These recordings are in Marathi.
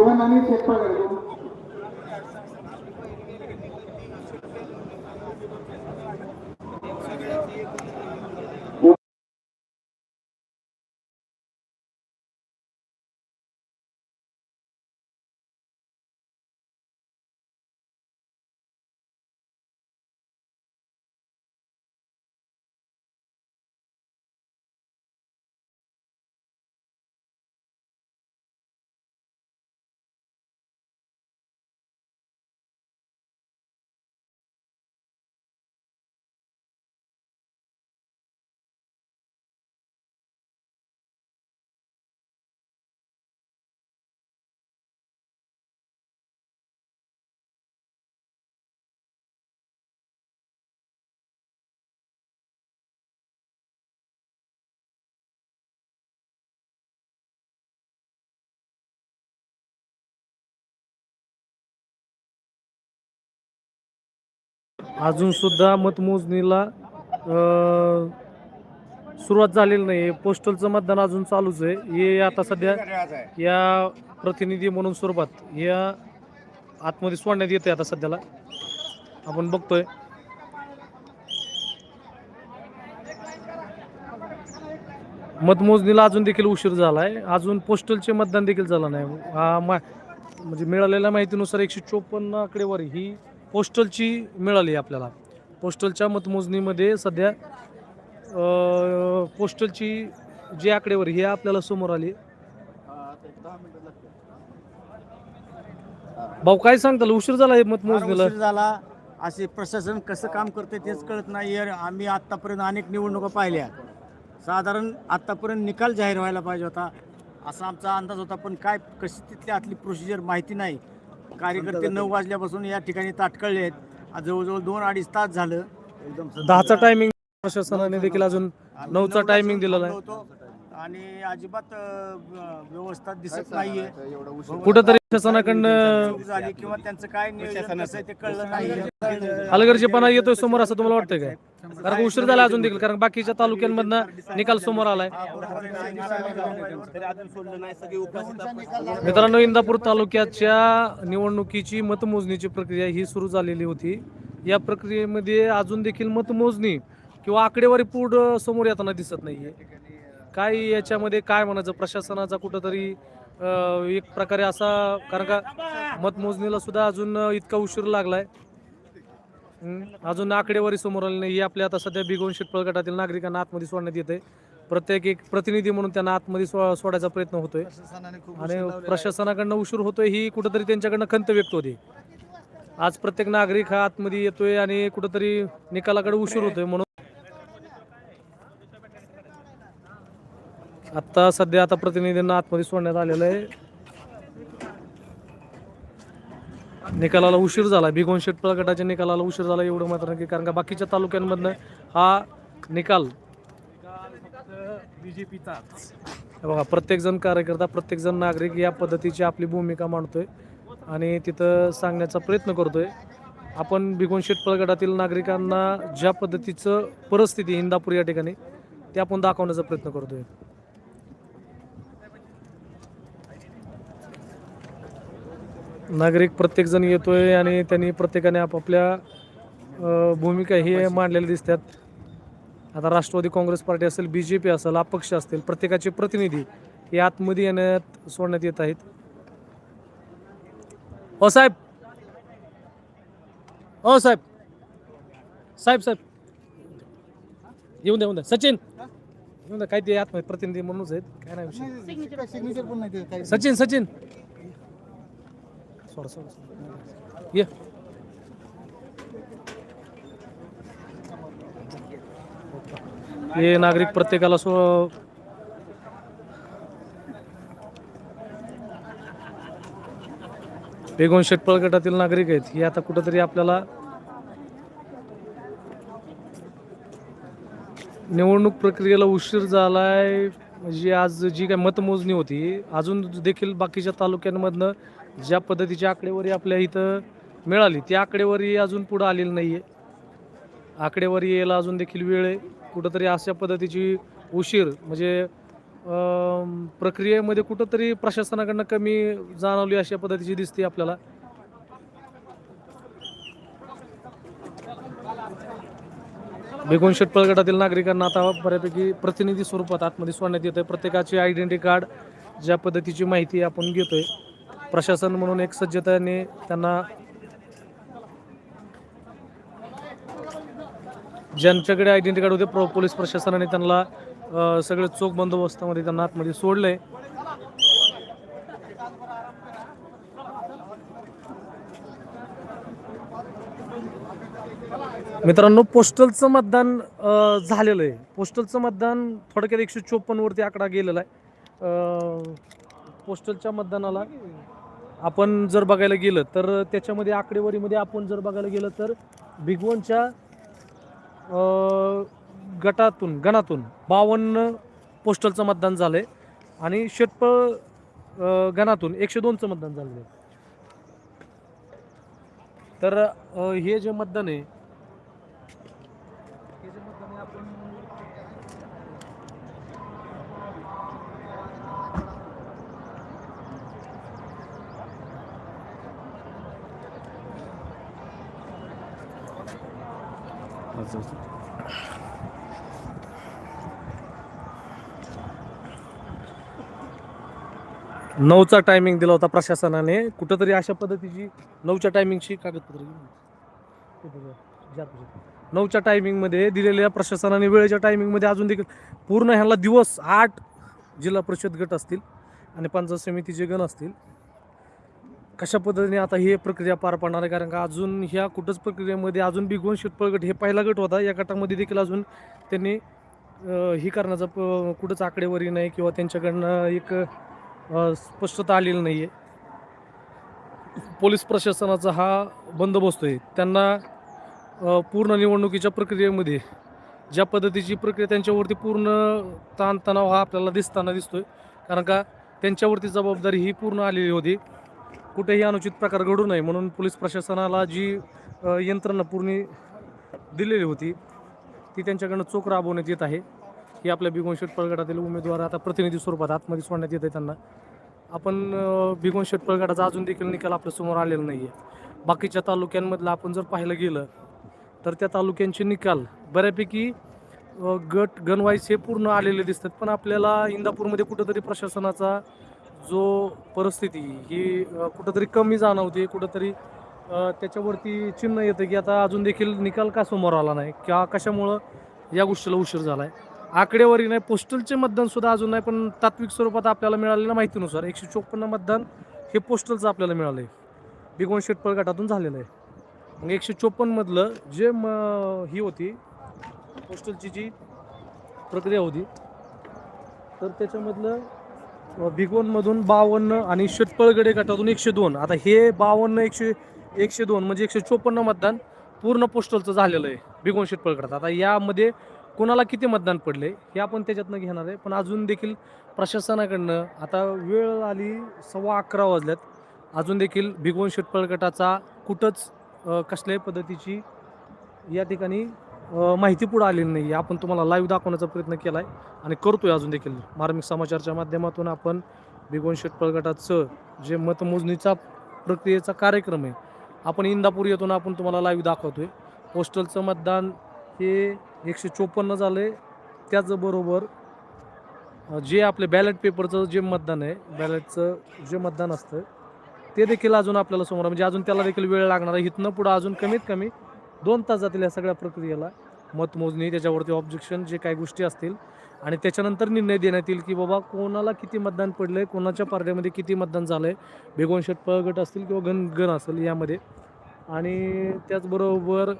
जीवन आणि शेतपळ अजून अजूनसुद्धा मतमोजणीला सुरुवात झालेली नाही. पोस्टलचं मतदान अजून चालूच आहे. हे आता सध्या या प्रतिनिधी म्हणून स्वरूपात या आतमध्ये सोडण्यात येते आता सध्याला. आपण बघतोय. मतमोजणीला अजून देखील उशीर झाला आहे अजून पोस्टलचे मतदान देखील झालं नाही. हा मा म्हणजे मिळालेल्या माहितीनुसार एकशे चोपन्न आकडेवारी ही पोस्टलची मिळाली आपल्याला. पोस्टलच्या मतमोजणीमध्ये सध्या पोस्टलची जी आकडेवारी ही आपल्याला समोर आली. भाऊ काय सांगताल? उशीर झाला हे मतमोजणीला? उशीर झाला. असे प्रशासन कसं काम करते तेच कळत नाही आम्ही आत्तापर्यंत अनेक निवडणुका पाहिल्या. साधारण आत्तापर्यंत निकाल जाहीर व्हायला पाहिजे होता. असा आमचा अंदाज होता पण काय कशी तिथली आतली प्रोसिजर माहिती नाही. कार्यकर्ते नऊ वाजल्यापासून या ठिकाणी ताटकळले आहेत. आज जवळजवळ दोन अडीच तास झालं. एकदम दहाचा टायमिंग प्रशासनाने देखील अजून नऊचा येऊन दिलेला आहे. आणि अजिबात अं, व्यवस्था दिसत नाहीये. कुठंतरी प्रशासनाकडनं चूक झाली किंवा त्यांचं काय नियोजन कसं आहे ते कळलं नाही. हलगर्जीपणा येतोय समोर असं तुम्हाला वाटतंय काय कारण उशीर झाला अजून देखील कारण बाकीच्या तालुक्यांमधनं निकाल समोर आलाय. मित्रांनो इंदापूर तालुक्याच्या निवडणुकीची मतमोजणीची प्रक्रिया ही सुरू झालेली होती. या प्रक्रियेमध्ये अजून देखील मतमोजणी किंवा आकडेवारी पूर्ण समोर येताना दिसत नाहीये. काय याच्यामध्ये काय म्हणायचं? प्रशासनाचा कुठंतरी अं, एक प्रकारे असा कारण का मतमोजणीला सुद्धा अजून इतका उशीर लागलाय. हम्म, अजून आकडेवारी समोर आली नाही. ही आपल्या आता सध्या बिगोन शेटपळ गटातील नागरिकांना आतमध्ये सोडण्यात येते प्रत्येक एक प्रतिनिधी म्हणून त्यांना आतमध्ये सो- सोडायचा प्रयत्न होतोय. आणि प्रशासनाकडनं उशीर होतोय ही कुठंतरी त्यांच्याकडनं खंत व्यक्त होते. आज प्रत्येक नागरिक हा आतमध्ये येतोय आणि कुठंतरी निकालाकडे उशीर होतोय म्हणून आता सध्या आता प्रतिनिधींना आतमध्ये सोडण्यात आलेलं आहे. निकालाला उशीर झाला. भिगोन शेटपळ गटाच्या निकालाला उशीर झाला एवढं मात्र नक्की कारण का बाकीच्या तालुक्यांमधनं हा निकाल बीजेपीचा बघा प्रत्येक जण कार्यकर्ता प्रत्येक जण नागरिक या पद्धतीची आपली भूमिका मांडतोय आणि तिथं सांगण्याचा प्रयत्न करतोय. आपण भिगोन शेटपळ गटातील नागरिकांना ज्या पद्धतीचं परिस्थिती इंदापूर या ठिकाणी ते आपण दाखवण्याचा प्रयत्न करतोय. नागरिक प्रत्येक जण येतोय आणि त्यांनी प्रत्येकाने आपापल्या भूमिका ही मांडलेल्या दिसतात. आता राष्ट्रवादी काँग्रेस पार्टी असेल बी जे पी असेल अपक्ष असतील प्रत्येकाचे प्रतिनिधी हे आतमध्ये येण्यात सोडण्यात येत आहेत. ओ साहेब. ओ साहेब. साहेब साहेब. येऊन द्या येऊन द्या. सचिन. येऊन द्या काय ते आतमध्ये प्रतिनिधी म्हणूनच आहेत. काय नाही विषय. सचिन सचिन. सोड सोड ये हे नागरिक प्रत्येकाला सो बेगोन शेटपळ गटातील नागरिक आहेत. हे आता कुठंतरी आपल्याला निवडणूक प्रक्रियेला उशीर झालाय. म्हणजे आज जी काय मतमोजणी होती अजून देखील बाकीच्या तालुक्यांमधनं ज्या पद्धतीची आकडेवारी आपल्या इथं मिळाली ती आकडेवारी अजून पुढं आलेली नाही आहे आकडेवारी यायला अजून देखील वेळ आहे. कुठंतरी अशा पद्धतीची उशीर म्हणजे प्रक्रियेमध्ये कुठंतरी प्रशासनाकडनं कमी जाणवली अशा पद्धतीची दिसते आपल्याला. बेगोन शेटपळ नागरिकांना आता बऱ्यापैकी प्रतिनिधी स्वरूपात आतमध्ये सोडण्यात येत आहे प्रत्येकाची आयडेंटिटी कार्ड ज्या पद्धतीची माहिती आपण घेतोय. प्रशासन म्हणून एक सज्जतेने त्यांना ज्यांच्याकडे आयडेंटिटी कार्ड होते प्रो पोलीस प्रशासनाने त्यांना सगळे चोख बंदोबस्तामध्ये त्यांना आतमध्ये सोडले मित्रांनो पोस्टलचं मतदान झालेलं आहे. पोस्टलचं मतदान थोडक्यात एकशे चोपन्नवरती आकडा गेलेला आहे. पोस्टलच्या मतदानाला आपण जर बघायला गेलं तर त्याच्यामध्ये आकडेवारीमध्ये आपण जर बघायला गेलं तर भिगवणच्या गटातून गणातून बावन्न पोस्टलचं मतदान झालं आहे आणि शेटपळ गणातून एकशे दोनचं मतदान झालेलं आहे तर हे जे मतदान आहे हे जे मतदान आहे आपण नऊचा टायमिंग दिला होता प्रशासनाने. कुठंतरी अशा पद्धतीची नऊच्या टायमिंगची कागदपत्र नऊच्या टायमिंगमध्ये दिलेल्या प्रशासनाने वेळेच्या टायमिंगमध्ये अजून देखील पूर्ण ह्याला दिवस आठ जिल्हा परिषद गट असतील आणि पंचायत समितीचे गण असतील. कशा पद्धतीने आता ही प्रक्रिया पार पाडणार आहे? कारण का अजून ह्या कुठंच प्रक्रियेमध्ये अजून बिगवून शेतपळ गट हे पहिला गट होता. या गटामध्ये देखील अजून त्यांनी ही करण्याचा प- कुठंच आकडेवारी नाही किंवा त्यांच्याकडनं एक स्पष्टता आलेली नाही आहे पोलीस प्रशासनाचा हा बंदोबस्त आहे. त्यांना पूर्ण निवडणुकीच्या प्रक्रियेमध्ये ज्या पद्धतीची प्रक्रिया त्यांच्यावरती पूर्ण ताणतणाव हा आपल्याला दिसताना दिसतोय. कारण का त्यांच्यावरती जबाबदारी ही पूर्ण आलेली होती. कुठेही अनुचित प्रकार घडू नये म्हणून पोलीस प्रशासनाला जी यंत्रणा पूर्ण दिलेली होती ती त्यांच्याकडनं चोख राबवण्यात येत आहे. ही आपल्या भिगवण शेटपळ उमेदवार आता प्रतिनिधी स्वरूपात आतमध्ये सोडण्यात येत आहे त्यांना. आपण अ, भिगवण अजून देखील निकाल आपल्यासमोर आलेला नाही आहे बाकीच्या तालुक्यांमधलं आपण जर पाहायला गेलं तर त्या तालुक्यांचे निकाल बऱ्यापैकी गट गणवाईस हे पूर्ण आलेले दिसतात. पण आपल्याला इंदापूरमध्ये कुठंतरी प्रशासनाचा जो परिस्थिती ही कुठंतरी कमी जाणवते कुठंतरी त्याच्यावरती चिन्ह येतं की आता अजून देखील निकाल का समोर आला नाही? किंवा कशामुळं या गोष्टीला उशीर झाला आहे आकडेवारी नाही पोस्टलचे मतदानसुद्धा अजून नाही पण तात्विक स्वरूपात आपल्याला मिळालेल्या माहितीनुसार एकशे चोपन्न मतदान हे पोस्टलचं आपल्याला मिळालं आहे बिगोन शेटपळ गटातून झालेलं आहे. मग एकशे चोपन्नमधलं जे म ही होती पोस्टलची जी प्रक्रिया होती तर त्याच्यामधलं भिगवणमधून बावन्न आणि शेटपळगडे गटातून एकशे दोन. आता हे बावन्न एकशे एकशे दोन म्हणजे एकशे चोपन्न मतदान पूर्ण पोस्टलचं झालेलं आहे भिगवण शेटपळ आता यामध्ये कोणाला किती मतदान पडले हे आपण त्याच्यातनं घेणार आहे. पण अजून देखील प्रशासनाकडनं आता वेळ आली सव्वा अकरा वाजल्यात. अजून देखील भिगवण शेटपळ गटाचा कुठंच कसल्याही पद्धतीची या ठिकाणी माहिती पुढे आलेली नाही आहे. आपण तुम्हाला लाईव्ह दाखवण्याचा प्रयत्न केला आहे आणि करतोय अजून देखील. मार्मिक समाचारच्या माध्यमातून आपण बिगोन शेटपळ गटाचं जे मतमोजणीचा प्रक्रियेचा कार्यक्रम आहे आपण इंदापूर येथून आपण तुम्हाला लाईव्ह दाखवतोय. पोस्टलचं मतदान हे एकशे चोपन्न झालं आहे त्याचबरोबर जे आपले बॅलेट पेपरचं जे मतदान आहे बॅलेटचं जे मतदान असतं ते देखील अजून आपल्याला समोर म्हणजे अजून त्याला देखील वेळ लागणार आहे. इथनं पुढं अजून कमीत कमी दोन तास जातील या सगळ्या प्रक्रियेला. मतमोजणी त्याच्यावरती ऑब्जेक्शन जे काही गोष्टी असतील. आणि त्याच्यानंतर निर्णय देण्यात येईल की बाबा कोणाला किती मतदान पडलं आहे कोणाच्या पार्ट्यामध्ये किती मतदान झालं आहे शेट पळगट असतील किंवा गण गण असेल यामध्ये. आणि त्याचबरोबर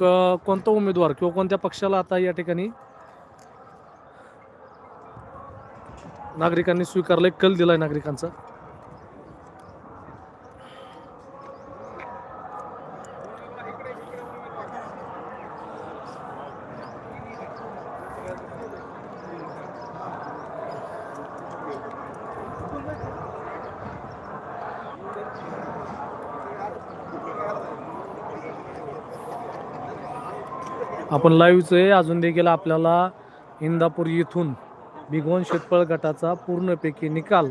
क कोणता उमेदवार किंवा कोणत्या पक्षाला आता या ठिकाणी नागरिकांनी स्वीकारलंय कल दिला आहे नागरिकांचा. आपण लाईव्हचं आहे अजून देखील आपल्याला इंदापूर येथून भिगवण शेतफळ गटाचा पूर्णपैकी निकाल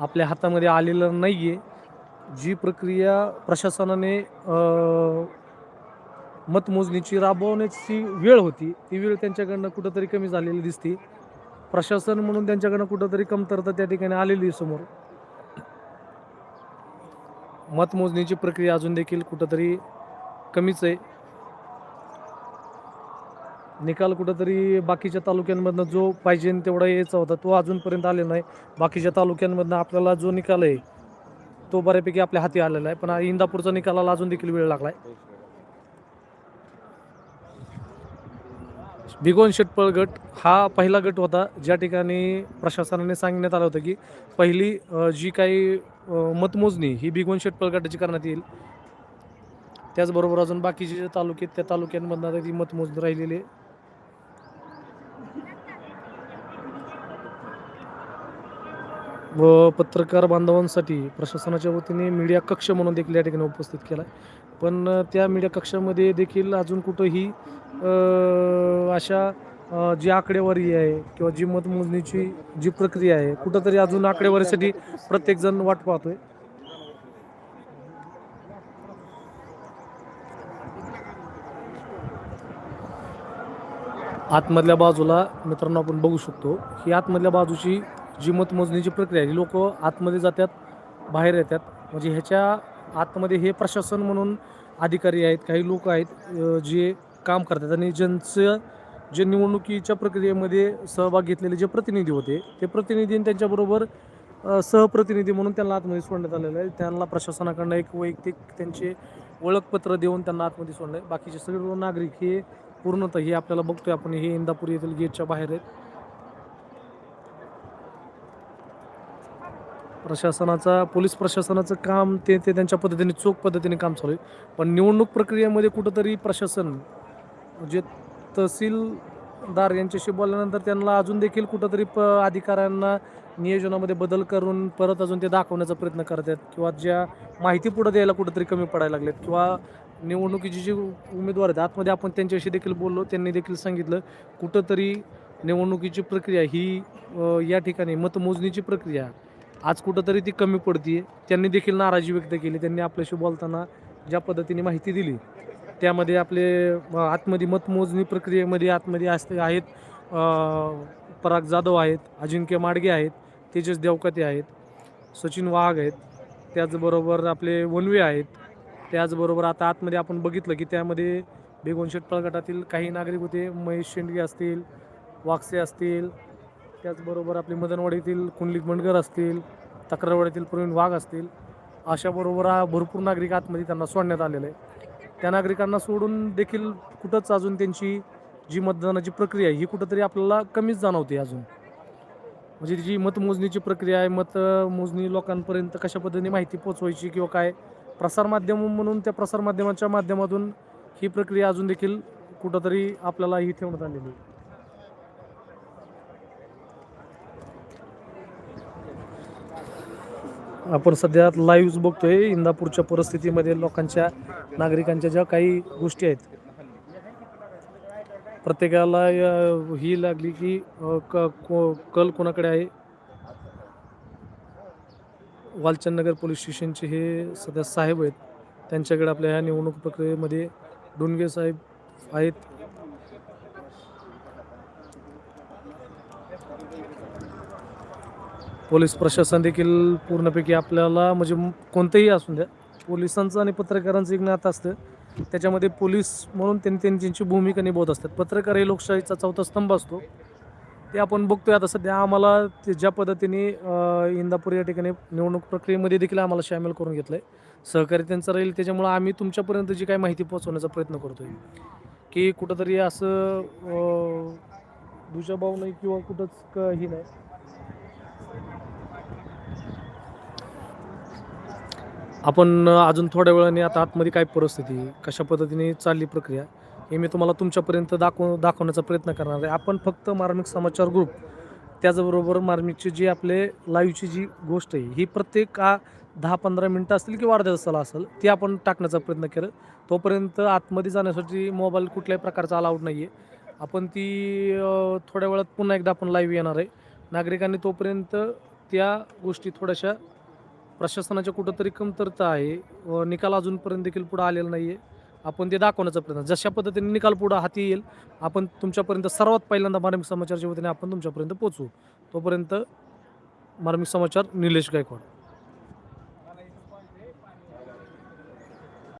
आपल्या हातामध्ये आलेला नाही आहे जी प्रक्रिया प्रशासनाने मतमोजणीची राबवण्याची वेळ होती ती वेळ त्यांच्याकडनं कुठंतरी कमी झालेली दिसते. प्रशासन म्हणून त्यांच्याकडनं कुठंतरी कमतरता त्या ठिकाणी आलेली आहे समोर. मतमोजणीची प्रक्रिया अजून देखील कुठंतरी कमीच आहे. निकाल कुठंतरी बाकीच्या तालुक्यांमधनं जो पाहिजे तेवढा यायचा होता तो अजूनपर्यंत आलेला नाही. बाकीच्या तालुक्यांमधनं आपल्याला जो निकाल आहे तो बऱ्यापैकी आपल्या हाती आलेला आहे. पण इंदापूरचा निकालाला अजून देखील वेळ लागला आहे भिगोन शेटपळ गट हा पहिला गट होता ज्या ठिकाणी प्रशासनाने सांगण्यात आलं होतं की पहिली जी काही मतमोजणी ही भिगवण शेटपळ गटाची करण्यात येईल. त्याचबरोबर अजून बाकीचे जे तालुके त्या तालुक्यांमधनं ती मतमोजणी राहिलेली व पत्रकार बांधवांसाठी प्रशासनाच्या वतीने मीडिया कक्ष म्हणून देखील या ठिकाणी उपस्थित केला आहे पण त्या मीडिया कक्षामध्ये देखील अजून कुठंही अशा जी आकडेवारी आहे किंवा जी मतमोजणीची जी प्रक्रिया आहे कुठंतरी अजून आकडेवारीसाठी प्रत्येकजण वाट पाहतोय. आतमधल्या बाजूला मित्रांनो आपण बघू शकतो ही आतमधल्या बाजूची जी मतमोजणीची प्रक्रिया आहे ही लोक आतमध्ये जातात बाहेर येतात. म्हणजे ह्याच्या आतमध्ये हे प्रशासन म्हणून अधिकारी आहेत काही लोक आहेत जे काम करतात. आणि ज्यांचं जे निवडणुकीच्या प्रक्रियेमध्ये सहभाग घेतलेले जे प्रतिनिधी होते ते प्रतिनिधी त्यांच्याबरोबर सहप्रतिनिधी म्हणून त्यांना आतमध्ये सोडण्यात आलेलं आहे. त्यांना प्रशासनाकडनं एक वैयक्तिक त्यांचे ओळखपत्र देऊन त्यांना आतमध्ये सोडलं आहे बाकीचे सगळे नागरिक हे पूर्णतः हे आपल्याला बघतोय आपण. हे इंदापूर येथील गेटच्या बाहेर आहेत. प्रशासनाचा पोलीस प्रशासनाचं काम ते ते त्यांच्या पद्धतीने चोख पद्धतीने काम चालू आहे. पण निवडणूक प्रक्रियेमध्ये कुठंतरी प्रशासन जे तहसीलदार यांच्याशी बोलल्यानंतर त्यांना अजून देखील कुठंतरी प अधिकाऱ्यांना नियोजनामध्ये बदल करून परत अजून ते दाखवण्याचा प्रयत्न करत आहेत किंवा ज्या माहिती पुढे द्यायला कुठंतरी कमी पडायला लागलेत किंवा निवडणुकीची जी उमेदवार आहेत आतमध्ये आपण त्यांच्याशी देखील बोललो त्यांनी देखील सांगितलं कुठंतरी निवडणुकीची प्रक्रिया ही या ठिकाणी मतमोजणीची प्रक्रिया आज कुठंतरी ती कमी पडते त्यांनी देखील नाराजी व्यक्त केली. त्यांनी आपल्याशी बोलताना ज्या पद्धतीने माहिती दिली त्यामध्ये आपले आतमध्ये मतमोजणी प्रक्रियेमध्ये आतमध्ये असते आहेत पराग जाधव आहेत अजिंक्य माडगे आहेत तेजस देवकते आहेत सचिन वाघ आहेत त्याचबरोबर आपले वनवे आहेत त्याचबरोबर आता आतमध्ये आपण बघितलं की त्यामध्ये बेगोनशेट गटातील काही नागरिक होते. महेश शेंडगे असतील वागसे असतील त्याचबरोबर आपले मदनवाडीतील कुंडलिक मंडगर असतील तक्रारवाडीतील प्रवीण वाघ असतील अशाबरोबर हा भरपूर नागरिक आतमध्ये त्यांना सोडण्यात आलेलं आहे त्या नागरिकांना सोडून देखील कुठंच अजून त्यांची जी मतदानाची प्रक्रिया आहे ही कुठंतरी आपल्याला कमीच जाणवते अजून. म्हणजे जी मतमोजणीची प्रक्रिया आहे मतमोजणी लोकांपर्यंत कशा पद्धतीने माहिती पोचवायची किंवा काय प्रसारमाध्यम म्हणून त्या प्रसारमाध्यमाच्या माध्यमातून ही प्रक्रिया अजून देखील कुठंतरी आपल्याला ही ठेवण्यात आलेली आहे. आपण सध्या लाईव्ह बघतोय इंदापूरच्या परिस्थितीमध्ये लोकांच्या नागरिकांच्या ज्या काही गोष्टी आहेत. प्रत्येकाला ही लागली की क- को- कल कोणाकडे आहे? वालचंद नगर पोलीस स्टेशनचे हे सध्या साहेब आहेत. त्यांच्याकडे आपल्या ह्या निवडणूक प्रक्रियेमध्ये डोंगे साहेब आहेत. पोलीस प्रशासन देखील पूर्णपैकी आपल्याला म्हणजे कोणतंही असू द्या पोलिसांचं आणि पत्रकारांचं एक नातं असतं. त्याच्यामध्ये पोलीस म्हणून त्यांनी त्यांची त्यांची भूमिका निभावत असतात. पत्रकार हे लोकशाहीचा चौथा स्तंभ असतो. ते आपण बघतोय आता सध्या आम्हाला ते ज्या पद्धतीने इंदापूर या ठिकाणी निवडणूक प्रक्रियेमध्ये देखील आम्हाला सामील करून घेतलं आहे सहकार्य त्यांचं राहील. त्याच्यामुळं आम्ही तुमच्यापर्यंत जी काही माहिती पोहोचवण्याचा प्रयत्न करतोय की कुठंतरी असं दुजाभाव नाही किंवा कुठंच क- हे नाही. आपण अजून थोड्या वेळाने आता आतमध्ये काय परिस्थिती कशा पद्धतीने चालली प्रक्रिया हे मी तुम्हाला तुमच्यापर्यंत दाखव दाखवण्याचा प्रयत्न करणार आहे. आपण फक्त मार्मिक समाचार ग्रुप त्याचबरोबर मार्मिकची जी आपले लाईव्हची जी गोष्ट आहे ही प्रत्येक दहा पंधरा मिनटं असतील किंवा अर्ध्या तासाला असेल ती आपण टाकण्याचा प्रयत्न केलं. तोपर्यंत आतमध्ये जाण्यासाठी मोबाईल कुठल्याही प्रकारचा अलाउड नाही आहे आपण ती थोड्या वेळात पुन्हा एकदा आपण लाईव्ह येणार आहे. नागरिकांनी तोपर्यंत त्या गोष्टी थोड्याशा प्रशासनाच्या कुठंतरी कमतरता आहे व निकाल अजूनपर्यंत देखील पुढं आलेला नाही आहे आपण ते दाखवण्याचा प्रयत्न जशा पद्धतीने निकाल पुढं हाती येईल आपण तुमच्यापर्यंत सर्वात पहिल्यांदा मार्मिक समाचारच्या वतीने आपण तुमच्यापर्यंत पोहोचू. तोपर्यंत मार्मिक समाचार निलेश गायकवाड.